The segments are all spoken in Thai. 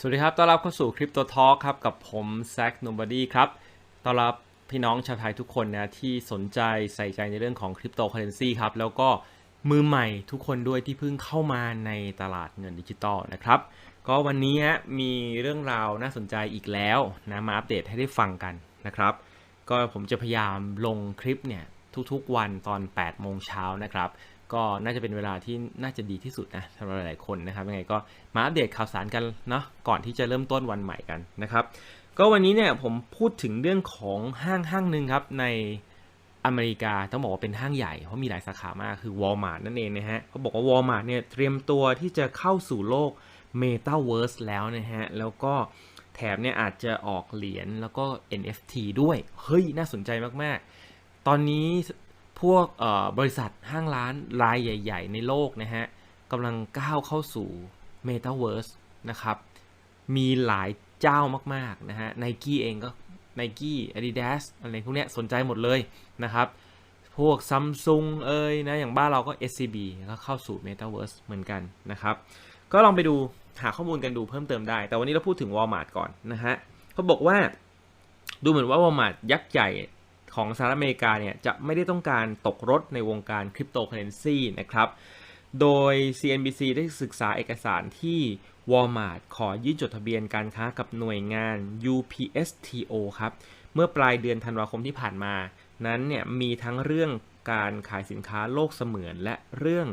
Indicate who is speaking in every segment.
Speaker 1: สวัสดีครับ ต้อนรับเข้าสู่ Crypto Talk ครับ กับผมแซ k Nobody ครับ ต้อนรับพี่น้องชาวไทยทุกคนนะที่สนใจใส่ใจในเรื่องของคริปโตเคอเรนซีครับ แล้วก็มือใหม่ทุกคนด้วยที่เพิ่งเข้ามาในตลาดเงินดิจิตอลนะครับ ก็วันนี้มีเรื่องราวน่าสนใจอีกแล้วนะมาอัปเดตให้ได้ฟังกันนะครับ ก็ผมจะพยายามลงคลิปเนี่ยทุกๆวันตอน 8 โมงเช้านะครับ ก็น่าจะเป็นเวลาที่น่าจะดีที่สุดนะสำหรับหลายๆคนนะครับยังไงก็มาอัปเดตข่าวสารกันเนาะก่อนที่จะเริ่มต้นวันใหม่กันนะครับ ก็วันนี้เนี่ยผมพูดถึงเรื่องของห้างห้างหนึ่งครับในอเมริกาต้องบอกว่าเป็นห้างใหญ่เพราะมีหลายสาขามากคือ Walmart นั่นเองนะฮะเขาบอกว่า Walmart เนี่ยเตรียมตัวที่จะเข้าสู่โลก Metaverse แล้วนะฮะแล้วก็แถมเนี่ยอาจจะออกเหรียญแล้วก็ NFT ด้วย เฮ้ย น่าสนใจมาก ๆ ตอนนี้ พวกบริษัทห้างร้านรายใหญ่ ๆ ในโลกนะฮะกำลังก้าวเข้าสู่ Metaverse นะครับ มีหลายเจ้ามากๆนะฮะไนกี้เองก็ Nike Adidas อะไรพวกเนี้ยสนใจหมดเลยนะครับ พวก Samsung เอ้ยนะ อย่างบ้านเราก็ SCB ก็เข้าสู่ Metaverse เหมือนกันนะครับ ก็ลองไปดูหาข้อมูลกันดูเพิ่มเติมได้ แต่วันนี้เราพูดถึง Walmart ก่อนนะฮะเขาบอกว่า ดูเหมือนว่า Walmart ยักษ์ใหญ่ ของสหรัฐอเมริกาเนี่ยจะไม่ได้ต้องการตกรถในวงการคริปโตเคอเรนซีนะครับ โดย CNBC ได้ศึกษาเอกสารที่ Walmart ขอยื่นจดทะเบียนการค้ากับหน่วยงาน UPSTO ครับ เมื่อปลายเดือนธันวาคมที่ผ่านมา นั้นเนี่ยมีทั้งเรื่องการขายสินค้าโลกเสมือนและเรื่อง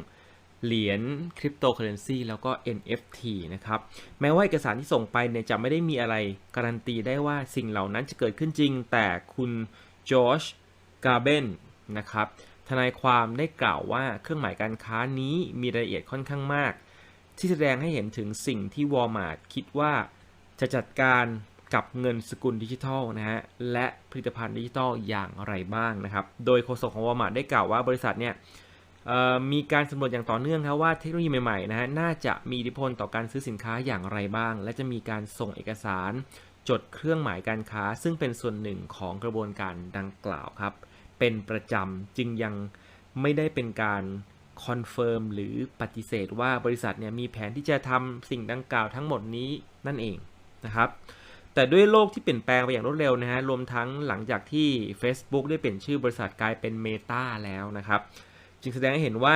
Speaker 1: เหรียญคริปโตเคอเรนซีแล้วก็ NFT นะครับ แม้ว่าเอกสารที่ส่งไปเนี่ยจะไม่ได้มีอะไรการันตีได้ว่าสิ่งเหล่านั้นจะเกิดขึ้นจริง แต่คุณ จอร์จกาเบนนะครับทนายความได้กล่าวว่าเครื่องหมายการค้านี้มีรายละเอียดค่อนข้างมาก ที่แสดงให้เห็นถึงสิ่งที่ Walmart คิดว่าจะจัดการกับเงินสกุลดิจิทัลนะฮะและผลิตภัณฑ์ดิจิทัลอย่างไรบ้างนะครับ โดยโฆษกของ Walmart ได้กล่าวว่าบริษัทเนี่ยมีการสำรวจอย่างต่อเนื่องครับว่าเทคโนโลยีใหม่ๆนะฮะน่าจะมีอิทธิพลต่อการซื้อสินค้าอย่างไรบ้าง และจะมีการส่งเอกสาร จดเครื่องหมายการค้า ซึ่งเป็นส่วนหนึ่งของกระบวนการดังกล่าวครับ เป็นประจำจึงยังไม่ได้เป็นการคอนเฟิร์มหรือปฏิเสธว่าบริษัทเนี่ยมีแผนที่จะทำสิ่งดังกล่าวทั้งหมดนี้นั่นเองนะครับ แต่ด้วยโลกที่เปลี่ยนแปลงไปอย่างรวดเร็วนะฮะรวมทั้งหลังจากที่ Facebook ได้เปลี่ยนชื่อบริษัทกลายเป็น Meta แล้วนะครับ จึงแสดงให้เห็นว่า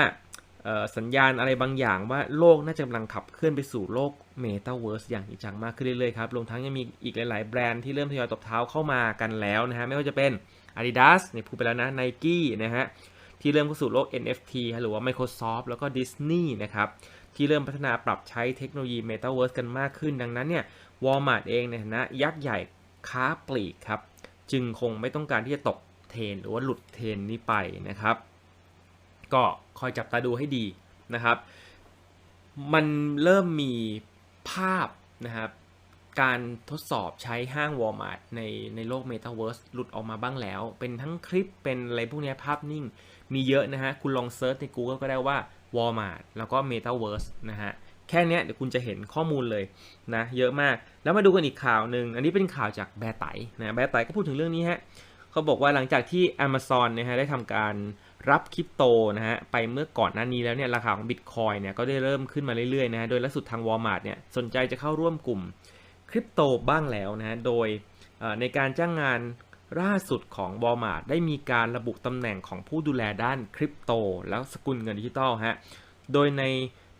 Speaker 1: สัญญาณอะไรบางอย่างว่าโลกน่าจะกำลังขับเคลื่อนไปสู่โลก Metaverse อย่างจริงจังมากขึ้นเรื่อยๆครับรวมทั้งยังมีอีกหลาย ๆ แบรนด์ที่เริ่มทยอยตบเท้าเข้ามากันแล้วนะฮะไม่ว่าจะเป็น Adidas เนี่ยพูดไปแล้วนะ Nike นะฮะที่เริ่มเข้าสู่โลก NFT หรือว่า Microsoft แล้วก็ Disney นะครับที่เริ่มพัฒนาปรับใช้เทคโนโลยี Metaverse กันมากขึ้น ดังนั้นเนี่ย Walmart เองในฐานะยักษ์ใหญ่ค้าปลีกครับ จึงคงไม่ต้องการที่จะตกเทรนหรือว่าหลุดเทรนนี้ไปนะครับ ก็คอยจับตาดูให้ดีนะครับ มันเริ่มมีภาพนะครับการทดสอบใช้ห้าง Walmart ในในโลก Metaverse หลุดออกมาบ้างแล้ว เป็นทั้งคลิปเป็นอะไรพวกนี้ภาพนิ่ง มีเยอะนะฮะ คุณลองเซิร์ชใน Google ก็ได้ว่า Walmart แล้วก็ Metaverse นะฮะ แค่นี้เดี๋ยวคุณจะเห็นข้อมูลเลยนะ เยอะมาก แล้วมาดูกันอีกข่าวหนึ่ง อันนี้เป็นข่าวจากแบร์ไตนะแบร์ไตก็พูดถึงเรื่องนี้ฮะเขาบอกว่าหลังจากที่ Amazon นะฮะได้ทำการ รับคริปโตนะฮะไปเมื่อก่อนหน้านี้แล้วเนี่ยราคาของ Bitcoin เนี่ยก็ได้เริ่มขึ้นมาเรื่อยๆนะฮะโดยล่าสุดทาง Walmart เนี่ยสนใจจะเข้าร่วมกลุ่มคริปโตบ้างแล้วนะฮะโดยในการจ้างงานล่าสุดของ Walmart ได้มีการระบุตำแหน่งของผู้ดูแลด้านคริปโต แล้วสกุลเงินดิจิตอลฮะโดยใน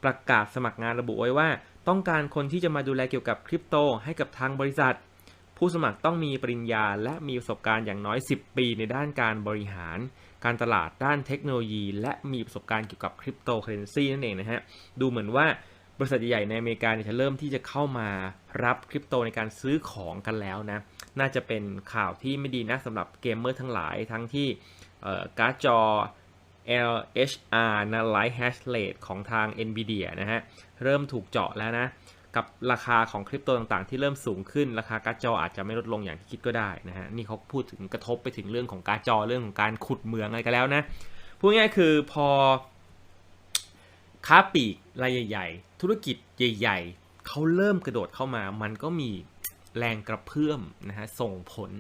Speaker 1: ประกาศสมัครงานระบุไว้ว่า ต้องการคนที่จะมาดูแลเกี่ยวกับคริปโตให้กับทางบริษัท ผู้สมัครต้องมีปริญญาและมีประสบการณ์อย่างน้อย 10 ปีในด้านการบริหาร การตลาดด้านเทคโนโลยี และมีประสบการณ์เกี่ยวกับคริปโตเคอเรนซีนั่นเองนะฮะ ดูเหมือนว่าบริษัทใหญ่ในอเมริกาเนี่ยจะเริ่มที่จะเข้ามารับคริปโตในการซื้อของกันแล้วนะ น่าจะเป็นข่าวที่ไม่ดีนะสำหรับเกมเมอร์ทั้งหลายทั้งที่การ์ดจอ LHR นะ Light Hash Rate ของทาง NVIDIA นะฮะ เริ่มถูกเจาะแล้วนะ กับราคาของคริปโตต่างๆ ที่เริ่มสูงขึ้นราคาการ์ดจออาจจะไม่ลดลงอย่างที่คิดก็ได้นะฮะนี่เขาพูดถึงกระทบไปถึงเรื่องของการ์ดจอเรื่องของการขุดเมืองอะไรกันแล้วนะพูดง่ายๆคือพอค้าปลีกรายใหญ่ ๆ ธุรกิจใหญ่ ๆเขาเริ่มกระโดดเข้ามา มันก็มีแรงกระเพื่อมนะฮะส่งผล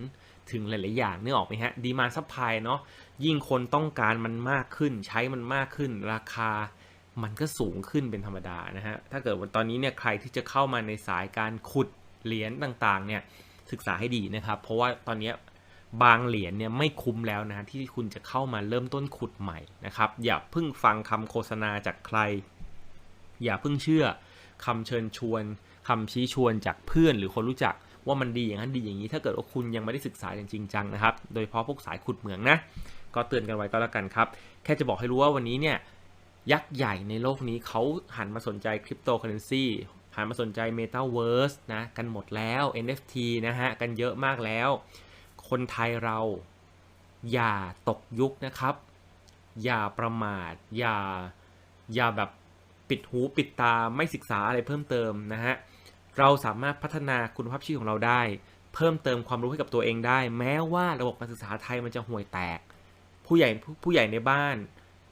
Speaker 1: ถึงหลาย ๆ อย่างนึกออกไหมฮะดีมาซัพพลายเนาะยิ่งคนต้องการมันมากขึ้น ใช้มันมากขึ้น ราคา มันก็สูงขึ้นเป็นธรรมดานะฮะ ถ้าเกิดว่าตอนนี้เนี่ยใครที่จะเข้ามาในสายการขุดเหรียญต่างๆเนี่ยศึกษาให้ดีนะครับ เพราะว่าตอนนี้บางเหรียญเนี่ยไม่คุ้มแล้วนะที่คุณจะเข้ามาเริ่มต้นขุดใหม่นะครับ อย่าเพิ่งฟังคำโฆษณาจากใคร อย่าเพิ่งเชื่อคำเชิญชวนคำชี้ชวนจากเพื่อนหรือคนรู้จักว่ามันดีอย่างนั้นดีอย่างนี้ ถ้าเกิดว่าคุณยังไม่ได้ศึกษาอย่างจริงจังนะครับ โดยเฉพาะพวกสายขุดเหมืองนะ ก็เตือนกันไว้ก็แล้วกันครับ แค่จะบอกให้รู้ว่าวันนี้เนี่ย ยักษ์ใหญ่ในโลกนี้เขาหันมาสนใจคริปโตเคอเรนซีหันมาสนใจ Metaverse นะกันหมดแล้ว NFT นะฮะ กันเยอะมากแล้ว คนไทยเราอย่าตกยุคนะครับ อย่าประมาท อย่าอย่าแบบปิดหูปิดตาไม่ศึกษาอะไรเพิ่มเติมนะฮะ เราสามารถพัฒนาคุณภาพชีวิตของเราได้ เพิ่มเติมความรู้ให้กับตัวเองได้ แม้ว่าระบบการศึกษาไทยมันจะห่วยแตก ผู้ใหญ่ผู้ผู้ใหญ่ในบ้าน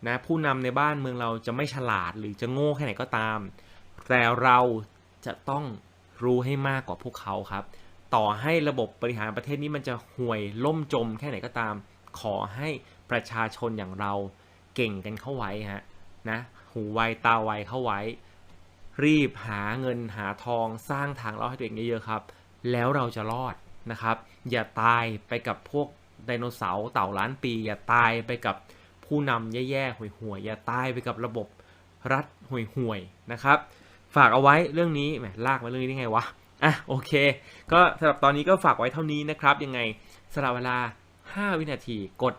Speaker 1: นะผู้นำในบ้านเมืองเราจะไม่ฉลาดหรือจะโง่แค่ไหนก็ตาม แต่เราจะต้องรู้ให้มากกว่าพวกเขาครับ ต่อให้ระบบบริหารประเทศนี้มันจะห่วยล่มจมแค่ไหนก็ตาม ขอให้ประชาชนอย่างเราเก่งกันเข้าไว้ฮะนะหูไวตาไวเข้าไว้ รีบหาเงินหาทองสร้างทางรอดให้ตัวเองเยอะๆครับ แล้วเราจะรอดนะครับ อย่าตายไปกับพวกไดโนเสาร์เต่าล้านปี อย่าตายไปกับ ผู้นำแย่ๆห่วยๆอย่าตายไปกับระบบรัฐห่วยๆนะครับ ฝากเอาไว้เรื่องนี้แหมลากมาเรื่องนี้ได้ไงวะอะโอเค ก็สำหรับตอนนี้ก็ฝากไว้เท่านี้นะครับ ยังไงสละเวลา 5 วินาที กด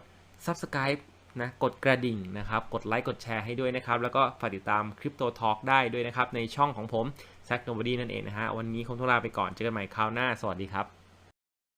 Speaker 1: subscribe นะกดกระดิ่งนะครับ กดไลค์กดแชร์ให้ด้วยนะครับ แล้วก็ฝากติดตาม Crypto Talk ได้ด้วยนะครับ ในช่องของผมแซ k โนบดีนั่นเองนะฮะวันนี้คงต้องลาไปก่อนเจอกันใหม่คราวหน้า สวัสดีครับ